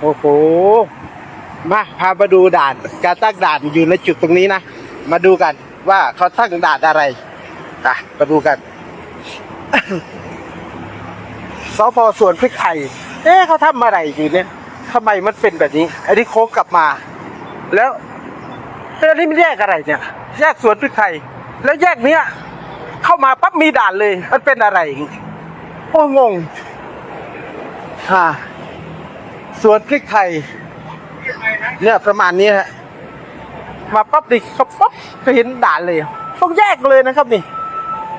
โอ้โห มาพามาดูด่าน การตั้งด่านอยู่ในจุดตรงนี้นะ มาดูกันว่าเขาตั้งด่านอะไรอะมาดูกันสพสวนพริกไทย เอ๊ะเขาทำอะไรอยู่เนี่ยทำไมมันเป็นแบบนี้ อันนี้โค้งกลับมา แล้วเอ๊ะอันนี้มันแยกอะไรเนี่ย แยกสวนพริกไทย แล้วแยกเนี้ย เข้ามาปั๊บมีด่านเลย มันเป็นอะไร โอ้งง ค่ะ สวนพริกไทย เนี่ยประมาณนี้ฮะ มาปั๊บดิเขาปั๊บก็เห็นด่านเลย ต้องแยกเลยนะครับนี่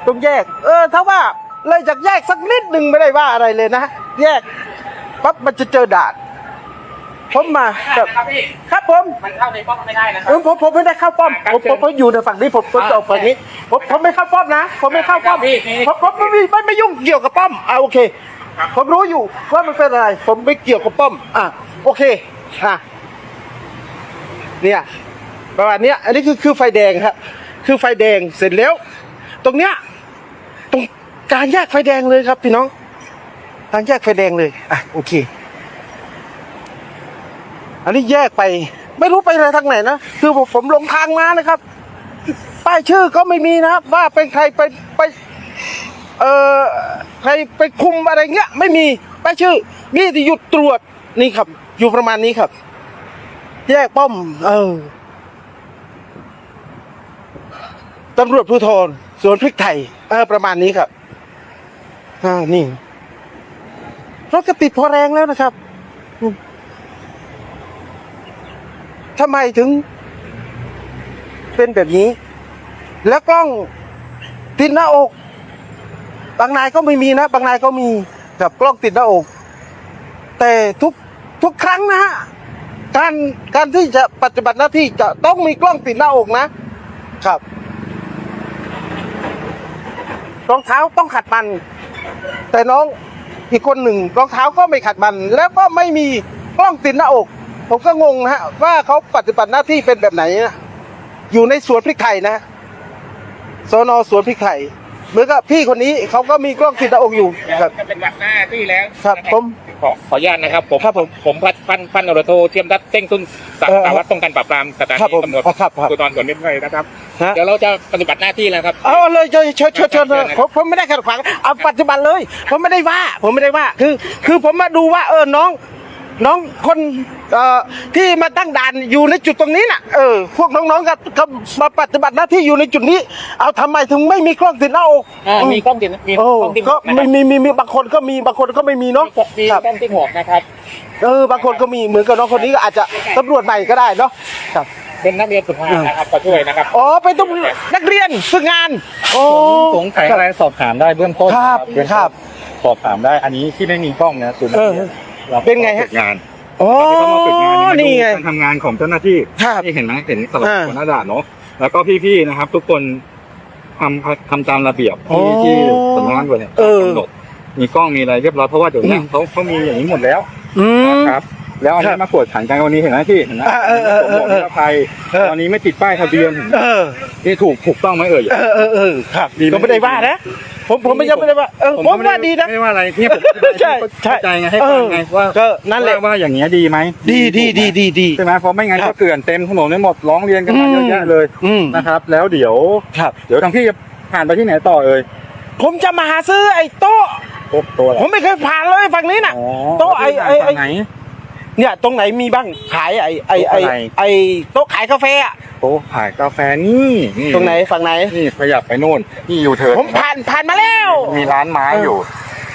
ต้องแยก เออ ถ้าว่าเลยจากแยกสักนิดหนึ่งไม่ได้ว่าอะไรเลยนะ แยกปั๊บมันจะเจอด่านผมมาไม่ได้นะครับพี่ครับผมมันเข้าในป้อมไม่ได้นะครัเออผมผมไม่ได้เข้าป้อมครับผมผมผมอยู่ในฝั่งนี้ผมผมจะออกฝั่งนี้ ผมผมไม่เข้าป้อมนะ ผมไม่เข้าป้อมพี่พี่ผมผมไม่ไม่ไม่ไม่ยุ่งเกี่ยวกับป้อมอ่าโอเค ผมรู้อยู่ว่ามันเป็นอะไร ผมไม่เกี่ยวกับป้อม อะ โอเค อะ เนี่ย ประมาณเนี้ย อันนี้คือคือไฟแดงครับ คือไฟแดง เสร็จแล้ว ตรงเนี้ย ตรงกลารแยกไฟแดงเลยครับ พี่น้องทางแยกไฟแดงเลย อะ โอเค อันนี้แยกไป ไม่รู้ไปทางไหนนะ คือผมผมลงทางมานะครับ ป้ายชื่อก็ไม่มีนะครับ ว่าเป็นใครไปไป เออใครไปคุมอะไรเงี้ย ไม่มีป้ายชื่อมีแต่หยุดตรวจนี่ครับ อยู่ประมาณนี้ครับ แยกป้อม เออตำรวจภูธรสวนพริกไทยเออประมาณนี้ครับอ่านี่รถก็ติดพอแรงแล้วนะครับทำไมถึง เป็นแบบนี้ แล้วกล้องติดหน้าอก บางนายก็ไม่มีนะ บางนายก็มีกับกล้องติดหน้าอก แต่ทุกทุกครั้งนะฮะการการที่จะปฏิบัติหน้าที่จะต้องมีกล้องติดหน้าอกนะ ครับรองเท้าต้องขัดมัน แต่น้องอีกคนหนึ่งรองเท้าก็ไม่ขัดมัน แล้วก็ไม่มีกล้องติดหน้าอก ผมก็งงนะฮะว่าเขาปฏิบัติหน้าที่เป็นแบบไหนนะอยู่ในสวนพริกไทยนะสนสวนพริกไทย เหมือนกับพี่คนนี้เขาก็มีกล้องติดหน้าอกอยู่ครับจะเป็นวัดหน้าที่แล้วครับผม ขอขออนุญาตนะครับผมครับผมผมพันพันพันอรโทเทียมรัตน์เต้งตุ้นสาเออสารวัตรป้องกันปราบปรามสถาครับนีผมตำรวจครับครับภูธรสวนนิดเลยนะครับฮะ เดี๋ยวเราจะปฏิบัติหน้าที่แล้วครับ เอาเลยเชิญเชิญเชิญเชิญเชิญผมผมไม่ได้ขัดขวางเอาปัจจุบันเลย ผมไม่ได้ว่า ผมไม่ได้ว่าคือ คือผมมาดูว่าเออน้อง น้องคนเอ่อที่มาตั้งด่านอยู่ในจุดตรงนี้น่ะเออพวกน้องๆก็ก็มาปฏิบัติหน้าที่อยู่ในจุดนี้ เอาทำไมถึงไม่มีกล้องติดหน้าอกอ่ามีกล้องติดมีโอ้กล้องติดหมก็วกนะคมีรับมีมีมีบางคนก็มีบางคนก็ไม่มีเนาะมีครับกล้องติดหมวกนะครับเออบางคนก็มีเหมือนกับน้องคนนี้ก็อาจจะตำรวจใหม่ก็ได้เนาะครับเป็นนักเรียนฝึกงานนะครับก็ช่วยนะครับอ๋อเป็นต้องนักเรียนฝึกงานโอ้สงสัยอะไรสอบถามได้เบื้องต้นครับเองต้นครับสอบถามได้อันนี้ที่ไม่มีกล้องนะคือนักเรียน เออราเป็นไงฮะ ฝึกงานอ๋อที่เขามาฝึกงานมาดูนี่ไง การทำงานของเจ้าหน้าที่ครับ ที่เห็นไหมเห็นสลับอ่าหัวหน้าด่านเนาะแล้วก็พี่ๆนะครับ ทุกคนทำทำตามระเบียบอ๋อที่ที่สำนักงานตำรวจเนี่ยเออ กำหนดมีกล้องมีอะไรเรียบร้อยเพราะว่าเดี๋ยวเนี้อืมเขาเขามีอย่างนี้หมดแล้วอืม นะครับ แล้วอันครันี้บมากวดขันกันวันนี้เห็นไหมพี่เห็นไหมอ่าเออเออเออสวมหมวกนิรภัยเออตอนนี้ไม่ติดป้ายทะเบียนเออนี่ถูกถูกต้องไหมเอ่ยเออเออเออครับดีไหมก็ไม่ได้ว่านะผมผมไม่ยังไม่ได้ว่าเออผมก็ไว่าดีนะไม่ได้ว่าอะไรเนี่ยผมใช่ใช่เข้าใจไงให้ฟังไงว่าก็นั่นแหละว่าว่าอย่างเงี้ยดีไหมดีดีดีดีดีใช่ไหมเพราะไม่งั้นครัก็บเกลื่อนเต็มถนนไปหมดร้องเรียนกันมาอืมเยอะแยะเลยอืมนะครับ แล้วเดี๋ยวครับเดี๋ยวทางพี่จะผ่านไปที่ไหนต่อเอ่ยผมจะมาหาซื้อไอ้โต๊ะโต๊ะตัวอะไรผมไม่เคยผ่านเลยฝั่งนี้น่ะอ๋อโต๊ะไอ้ไอ้ไอ้ฝั่งไหน เนี่ยตรงไหนมีบ้างขายไอ้ไอ้ไอ้โต๊ะอะไร ไอ้โต๊ะขายกาแฟอะโต๊ะขายกาแฟนี่นี่ตรงไหนฝั่งไหน นี่ขยับไปโน่น นี่อยู่เธอผมผ่านผ่านมาแล้ว มีร้านไม้อยู่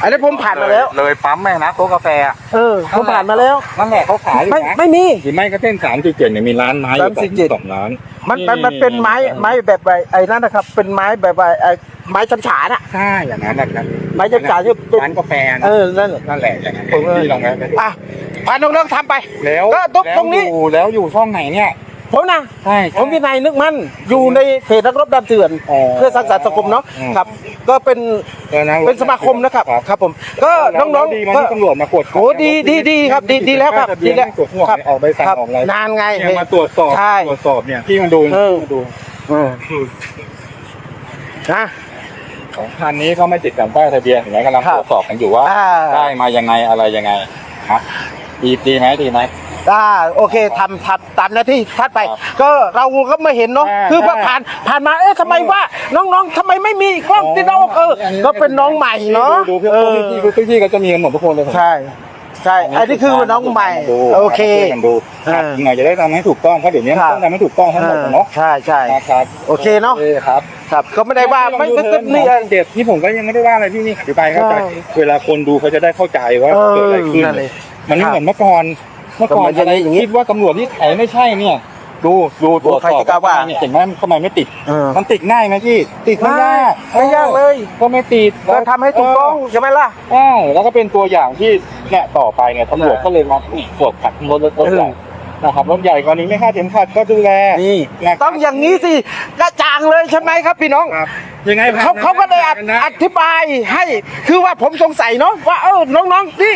อันนี้ผมผ่านมาแล้วเลยปั๊มแม่งนะโต๊ะกาแฟอะเออผมผ่านมาแล้ว นั่นแหละเขาขายอยู่ไม่นะไม่มี หรือไม่ก็เส้นสามสี่เจ็ดเนี่ยมีร้านไม้อยู่สามสี่เจ็ดสองร้าน มันมันมันเป็นไม้ไม้แบบไอ้ไอ้นั่นนะครับ เป็นไม้แบบไอ้ไอ้ไม้ชันฉาน่ะ ใช่อย่างนั้นนะครับไม้ชันฉาที่เป็น ร้านกาแฟนะเออนั่นแหละ นั่นแหละอย่างนั้นผมเออพี่ลองไหมอะ พาน้องๆทำไปแล้วก็ตรงแล้วตรงนี้อยู่แล้วอยู่ช่องไหนเนี่ยผมนะใช่ผมวินัยนึกมั่นอยู่ในเพจนักรบดำเถื่อนอ๋อเพื่อสร้างสรรค์สังคมเนาะอืมครับ ก็เป็นเออนะเป็นสมาคมนะครับครับผมก็แล้วน้องดีๆมาก็ที่ตำรวจมากดโอ้ดีดีดีครับดีดีแล้วครับดีดีแล้แล้ววตรวจสอบครับออกใบสั่งครับออกอะไรนานไงเนี่ยมาตรวจสอบใช่ตรวจสอบเนี่ยพี่มาดูเออมาดูเออนะของคันนี้ก็ไม่ติดแผ่นป้ายทะเบียนเห็นไหมกำลังครัตบรวจสอบกันอยู่ว่าอ่าได้มายังไงอะไรยังไงฮะ ดีดีไหมดีไหม อ่าโอเคทำทำตามหน้าที่ทัดไป ครับก็เราก็ไม่เห็นเนาะอ่าคือพอใช่ผ่านผ่านมาเอ๊ะทำไมว่าน้องๆทำไมไม่มีกล้องติดหน้าอกเออก็เป็นน้องใหม่เนาะดูพี่เออพี่พี่พี่ก็จะมีกันหมดทุกคนเลยผมใช่ใช่อันนี้คือน้องใหม่ดูโอเค ช่วยกันดูเออยังไงจะได้ทำให้ถูกต้องเพราะเดี๋ยวนี้ครับต้องทำให้ถูกต้องทั้งหมดเนาะใช่ใช่ นะครับโอเคเนาะโอเคครับ ครับก็ไม่ได้ว่าไม่ไม่ไม่นี่เด็ดที่ผมก็ยังไม่ได้ว่าอะไรพี่นี่อธิบายเข้าใจ ใช่เวลาคนดูเขาจะได้เข้าใจว่าเออเกิดอะไรขึ้นนั่นเลย มันไม่ครับเหมือนเมื่อก่อนเมื่อก่อนก็มันจะอะไรอย่างนี้คิดว่าตำรวจที่ไถไม่ใช่เนี่ย ดูดูตรวจใครสอบจะกล้าว่าเนี่ยเห็นไหมทำไมไม่ติดเออมันติดง่ายไหมพี่ติดไม่ยากไม่ยากเลย ก็ไม่ติดก็ทำให้ถูกต้องใช่ไหมล่ะใช่แล้วก็เป็นตัวอย่างที่เนี่ยต่อไปเนี่ยตำรวจก็เลยมาตรวจขัดรถรถรถใหญ่ นะครับรถใหญ่กว่านี้ไม่ค่าดเข็มขัดก็ดูแลนี่นะครับต้องอย่างนี้สิกระจ่างเลยใช่ไหมครับพี่น้อง ครับยังไงเขาเขาก็ได้อธินะ อธิบายให้คือว่าผมสงสัยเนาะว่าเออน้องๆที่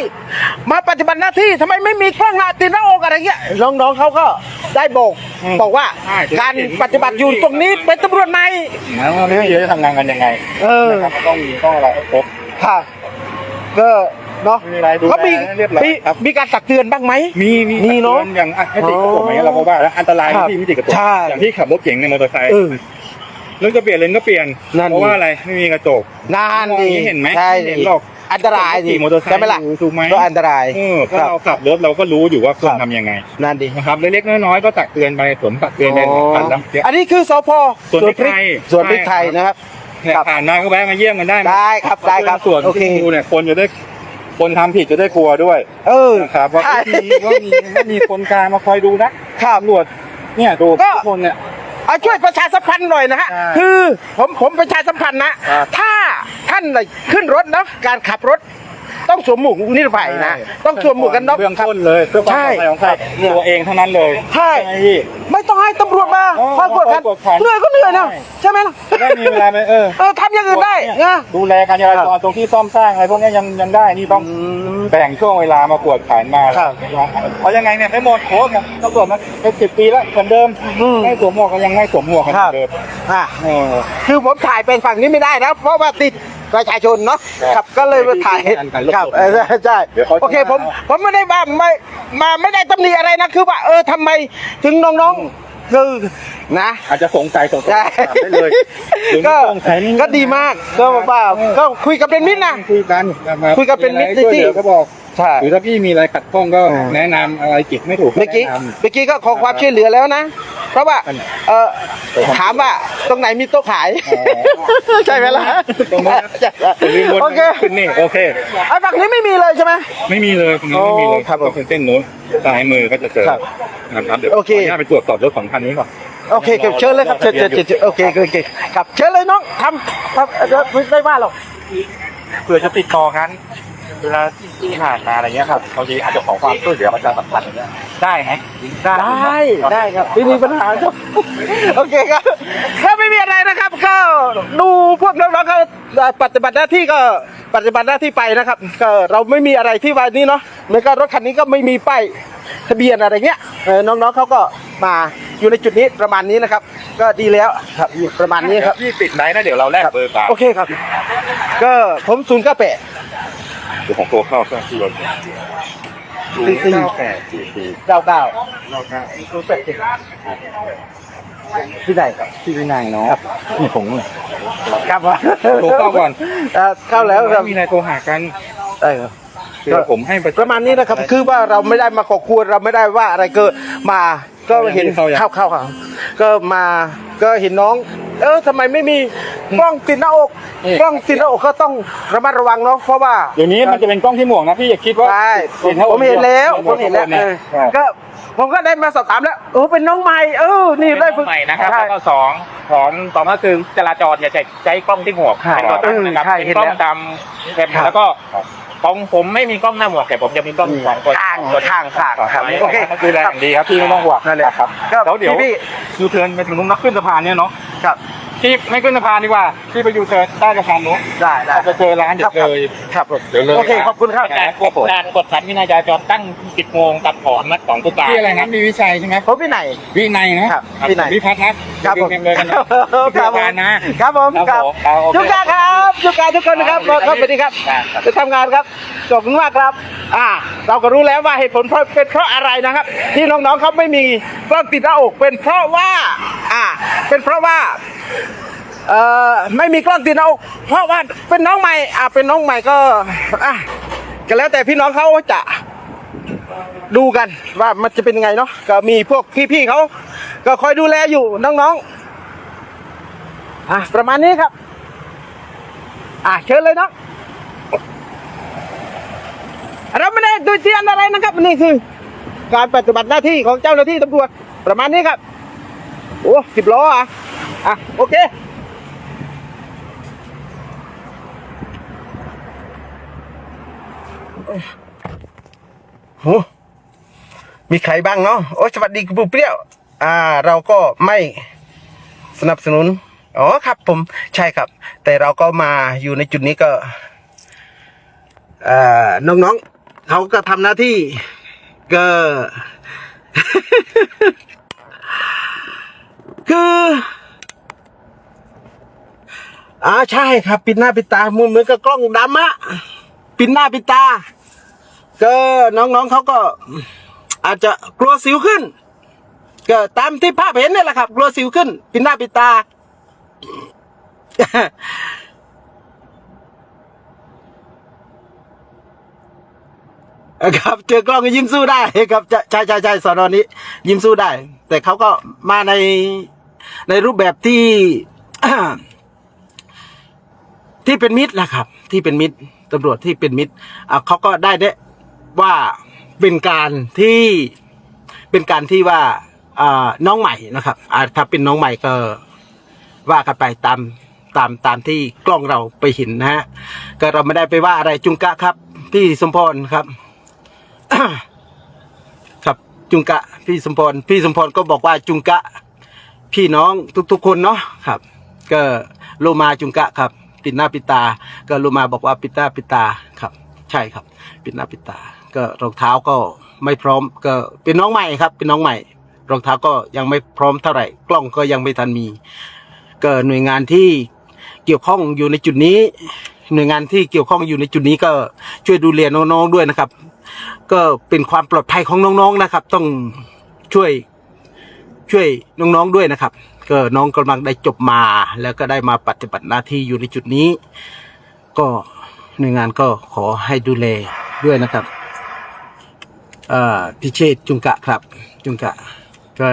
มาปฏิบัติหน้าที่ทำไมไม่มีกล้องหน้าติดหน้าอกอะไรเงี้ยน้องๆเขาก็ได้บอกบอกว่าการปฏิบัติอยู่ตรงนี้เป็นตำรวจในแล้วเรื่องจะทำงานกันยังไงเออ นะครับต้องมีต้องอะไรให้ครบ ค่ะก็ เนาะมีอะไรดูเขามีแลเรียบร้อยมีครับ มีการตักเตือนบ้างไหม มีมีมีเนอะอย่างอะให้ติดกระจกอย่างเงี้ยเราก็ว่าแล้วอันตรายครับที่ไม่ติดกระจกใช่ อย่างที่ขับรถเก๋งในมอเตอร์ไซค์เออ เรื่องจะเปลี่ยนเลนก็เปลี่ยนนั่น เพราะดิว่าอะไรไม่มีกระจก นานดีมองเห็นไหมใช่ไม่เห็นหรอกอันตรายดิขี่มอเตอร์ไซค์ใช่ไหมล่ะอยู่ถูกไหม ก็อันตรายเออถ้าครับ เราขับรถเราก็รู้อยู่ว่าควรครับ ทำยังไงนั่นดีนะครับเล็กๆน้อยๆก็ตักเตือนไปสวมตักเตือนไปผ่านแล้วเนี่ยอันนี้คือสพสวนพริกไทยสวนพริกไทยนะครับครับ ผ่านมาก็แวะมาเยี่ยมกันได้นะได้ครับได้ครับส่วนโอเค ที่ดูเนี่ยคนจะได้ คนทำผิดจะได้กลัวด้วยเออ นะครับว่าใช่มีว่ามีว่ามีคนกลางมาคอยดูนะครับ ตำรวจเนี่ยดูก็ ทุกคนเนี่ย เอาช่วยประชาสัมพันธ์หน่อยนะฮะใช่คือผมผมประชาสัมพันธ์นะครับถ้าท่านน่ะขึ้นรถนะการขับรถ ต้องสวมหมวกนิรภัยนะต้องสวมหมวกกันน็อก เบื้องต้นเลยเพื่อความปลอดภัยของใครใช่ตัวเองเท่านั้นเลยใช่ ไหมพี่ ไม่ ต้องให้ตำรวจมาอ๋อคอยกดขันคอยกวดขันเหนื่อยก็เหนื่อยนะใช่ ใช่ไหมล่ะจะได้มีเวลาไปเออเออทำอย่างอื่นได้เนี่ยนะดูแลการจราจรตรงที่ซ่อมสร้างอะไรพวกเนี้ยยังยังได้นี่ต้องแบ่งช่วงเวลามากวดขันมาครับเพราะยังไงเนี่ยไม่หมดโค้ชตำรวจมาเป็นสิบปีแล้วเหมือนเดิมอืมไม่สวมหมวกก็ยังไม่สวมหมวกกันเหมือนเดิมอะเออ คือผมถ่ายเป็นฝั่งนี้ไม่ได้นะ เพราะว่าติดประชาชนเนาะครับครับก็เลยมาถ่ายการถ่ายรูปครับสดเออใช่เดี๋ยวเขาจะโอเคผมมา ผมไม่ได้ว่าไม่มาไม่ได้ตำหนิอะไรนะคือว่าเออทำไมถึงน้องๆ คือนะ อาจจะสงสัยสงสัยใช่ถามได้เลยหรือก็ไม่สงสัยนี่ก็ดีมากก็แบบว่าก็คุยกับเป็นมิตรนะ คุยกันคุยกันเป็นมิตรมีอะไรช่วยที่เหลือก็บอกใช่ หรือถ้าพี่มีอะไรขัดข้องก็อืมแนะนำอะไรจิตไม่ถูกเมื่อกี้แนะนำ เมื่อกี้ก็ขอความช่วยเหลือแล้วนะ เพราะว่าอันไหนเออถามว่าตรงไหนมีโต๊ะขายอ๋อใช่ไหมล่ะตรงนี้ใช่อย่าลืมบนโอเคขึ้นนี่โอเคไอ้ฝั่งนี้ไม่มีเลยใช่ไหมไม่มีเลยตรงนี้ไม่มีเลยโอ้ครับผมก็เป็นเส้นนู้นซ้ายมือก็จะเจอครับนะครับเดี๋ยวโอเคขออนุญาตไปตรวจสอบรถของคันนี้ก่อนโอเคครับเชิญเลยครับเชิญเชิญเชิญเชิญโอเคโอเคครับเชิญเลยน้องทำทำเดี๋ยวไม่ได้ว่าหรอกเพื่อจะติดต่อกัน เวลาที่ผ่านมาอะไรเงี้ยครับบางทีอาจจะขอความช่วยเหลือประชาสัมพันธ์อย่างเงี้ยได้ไหมได้ได้ได้ครับไม่มีปัญหาครับโอเคครับก็ไม่มีอะไรนะครับก็ดูพวกน้องๆเขาปฏิบัติหน้าที่ก็ปฏิบัติหน้าที่ไปนะครับ ก็เราไม่มีอะไรที่ว่านี้เนาะเหมือนกับรถคันนี้ก็ไม่มีป้ายทะเบียนอะไรเงี้ยเออน้องๆเขาก็มาอยู่ในจุดนี้ประมาณนี้นะครับ ก็ดีแล้วครับอยู่ประมาณนี้ครับพี่ปิดไหนนะเดี๋ยวเราแลกเบอร์กันโอเคครับ ก็ผมศูนย์เก้าแปด เดี๋ยวของตัวเข้าเครื่องที่รถสี่สี่แปดสี่สี่เก้าเก้าเราครับศูนย์แปดเจ็ดที่ไหนครับที่วินัยเนาะนี่ผมเลยครับว่าโทรเข้าก่อนเอ่อเข้าแล้วครับไม่มีอะไรโทรหากันเออเดี๋ยวผมให้ประมาณนี้นะครับ คือว่าเราไม่ได้มาขอควรเราไม่ได้ว่าอะไรก็มาก็เห็นเข้าเข้าครับก็มาก็เห็นน้อง เออทำไมไม่มีกล้องติดหน้าอกกล้องติดหน้าอกก็ต้องระมัดระวังเนาะเพราะว่าเดี๋ยวนี้มันจะเป็นกล้องที่หมวกนะพี่อย่าคิดว่าใช่ห็นท่าผมเห็นแล้วผมเห็นแล้วยเออก็ ผมก็ได้มาสอบถามแล้วเออเป็นน้องใหม่เออนี่เป็นได้กล้ฝึอกงใหม่นะครับใช่ แล้วก็สองของต่อมาคือจราจรอย่าใช้ใช้กล้องที่หมวกใช่เป็นตัวตั้งนะครับใช่เป็นกล้องเห็นแล้วตามแคมครับ แล้วก็ ของผมไม่มีกล้องหน้าหมวกแต่ผมจะมีกล้องสองตัวข้างตัวข้างข้างครับโอโอเคเคดูแลอย่างดีครับพี่ไม่ต้องห่วงนั่นแหละครับก็แล้วเดี๋ยวพี่ยูเทิร์นไปถึงตรงนักขึ้นสะพานเนี่ยเนาะครับ ที่ไม่ขึ้นสะพานดีกว่าที่ไปยูเทิร์นใต้สะพานนู้นได้ได้จะเจอร้านเดี๋ยวเลยครับผมเดี๋ยวเลยโอเคขอบคุณครับแต่กฎการกฎขันวินัยจราจรตั้ง10โมงตัดถอนนัดของตุลาที่อะไรนะมีวิชัยใช่ไหมผมพี่ไหนวินัยนะครับวินัยวิพัฒน์นะครับผมเรียนเลยกันนะครับผมวิชาการนะครับผมครับครับผมครับโอเคทุกการครับทุกการทุกคนนะครับครับขอบคุณครับครับจะทำงานครับขอบคุณมากครับ อ่า เราก็รู้แล้วว่าเหตุผลเพราะเป็นเพราะอะไรนะครับ ที่น้องๆเขาไม่มีกล้องติดหน้าอกเป็นเพราะว่า อ่า เป็นเพราะว่า เอ่อไม่มีกล้องติดหน้าเพราะว่าเป็นน้องใหม่อ่าเป็นน้องใหม่ก็อะก็แล้วแต่พี่น้องเขาจะดูกันว่ามันจะเป็นยังไงเนาะก็มีพวกพี่ๆเขาก็คอยดูแลอยู่น้องๆอะประมาณนี้ครับอะเชิญเลยเนาะเราไม่ได้ดูเทียนอะไรนะครับนี่คือ การปฏิบัติหน้าที่ของเจ้าหน้าที่ตำรวจประมาณนี้ครับโอ้สิบล้ออะ อะโอเคโหมีใครบ้างเนาะโอ้สวัสดีคุณปูเปรี้ยว อ่า เราก็ไม่สนับสนุน อ๋อครับผมใช่ครับ แต่เราก็มาอยู่ในจุดนี้ก็เอ่อน้องๆเขาก็ทำหน้าที่ก็คือ อ่าใช่ครับ ปิดหน้าปิดตามือเหมือนกับกล้องดำอะปิดหน้าปิดตา ก็น้องๆเขาก็ อาจจะกลัวสิวขึ้น ก็ตามที่ภาพเห็นนี่แหละครับ กลัวสิวขึ้น ปิดหน้าปิดตา ครับเจอกล้องก็ยิ้มสู้ได้ครับใช่ใช่ใช่ใช่สอนอนี้ ยิ้มสู้ได้ แต่เขาก็มาในในรูปแบบที่ ที่เป็นมิตรนะครับ ที่เป็นมิตรตำรวจที่เป็นมิตรเขาก็ได้ได้ว่าเป็นการที่เป็นการที่ว่าน้องใหม่นะครับถ้าเป็นน้องใหม่ก็ว่ากันไปตามตามตามที่กล้องเราไปเห็นนะฮะก็เราไม่ได้ไปว่าอะไรจุงกะครับที่สมพรครับ ครับจุงกะ พี่สมพรพี่สมพรก็บอกว่าจุงกะ พี่น้องทุกๆคนเนาะครับ ก็โลมาจุงกะครับ ปิดหน้าปิดตา ก็โลมาบอกว่าปิดหน้าปิดตาครับ ใช่ครับ ปิดหน้าปิดตา ก็รองเท้าก็ไม่พร้อมก็เป็นน้องใหม่ครับ เป็นน้องใหม่ รองเท้าก็ยังไม่พร้อมเท่าไหร่ กล้องก็ยังไม่ทันมี ก็หน่วยงานที่เกี่ยวข้องอยู่ในจุดนี้ หน่วยงานที่เกี่ยวข้องอยู่ในจุดนี้ก็ช่วยดูแลน้องๆด้วยนะครับ ก็เป็นความปลอดภัยของน้องๆนะครับ ต้องช่วยช่วยน้องๆด้วยนะครับ ก็น้องกำลังได้จบมา แล้วก็ได้มาปฏิบัติหน้าที่อยู่ในจุดนี้ ก็หน่วยงานก็ขอให้ดูแลด้วยนะครับเอ่อพิเชษจุงกะครับ จุงกะก็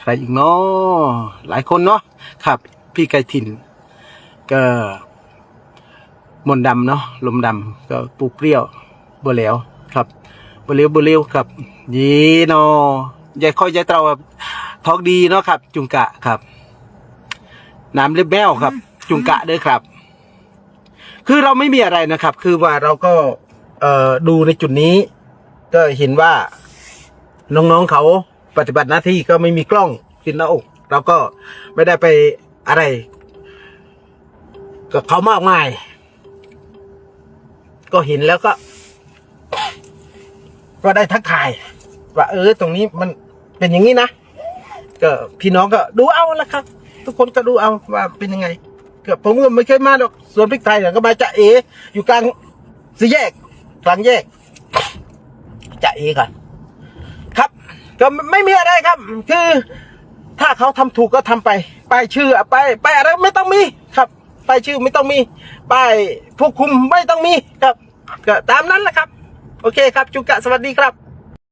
ใครอีกเนาะหลายคนเนาะครับ พี่ไก่ถิ่น ก็มนดำเนาะลมดำก็ปูเปรี้ยวบัวเหลวครับบัวเหลวบัวเหลวครับยีเนาะยายค่อยยายเตาครับ ทอกดีเนาะครับ จุงกะครับ น้ำเล็บแมวครับ จุงกะเด้อครับ คือเราไม่มีอะไรนะครับ คือว่าเราก็ เอ่อดูในจุดนี้ ก็เห็นว่าน้องๆเขาปฏิบัติหน้าที่ก็ไม่มีกล้องติดหน้าอกเราก็ไม่ได้ไปอะไรกับเขามากมาย ก็เห็นแล้วก็ ก็ได้ทักทาย ว่าเออ ตรงนี้มันเป็นอย่างนี้นะ ก็พี่น้องก็ดูเอาละครับ ทุกคนก็ดูเอาว่าเป็นยังไงก็ผมก็ไม่เคยมาหรอกสวนพริกไทยเนี่ยก็มาจะเอ อยู่กลางสี่แยก กลางแยกจะเอก่อนครับ ก็ไม่มีอะไรครับ คือ ถ้าเขาทำถูกก็ทำไปป้ายชื่อไปายป้ายอะไรไม่ต้องมีครับป้ายชื่อไม่ต้องมีป้ายผู้คุมไม่ต้องมีครับก็ตามนั้นแหละครับ โอเคครับจุกะสวัสดีครับ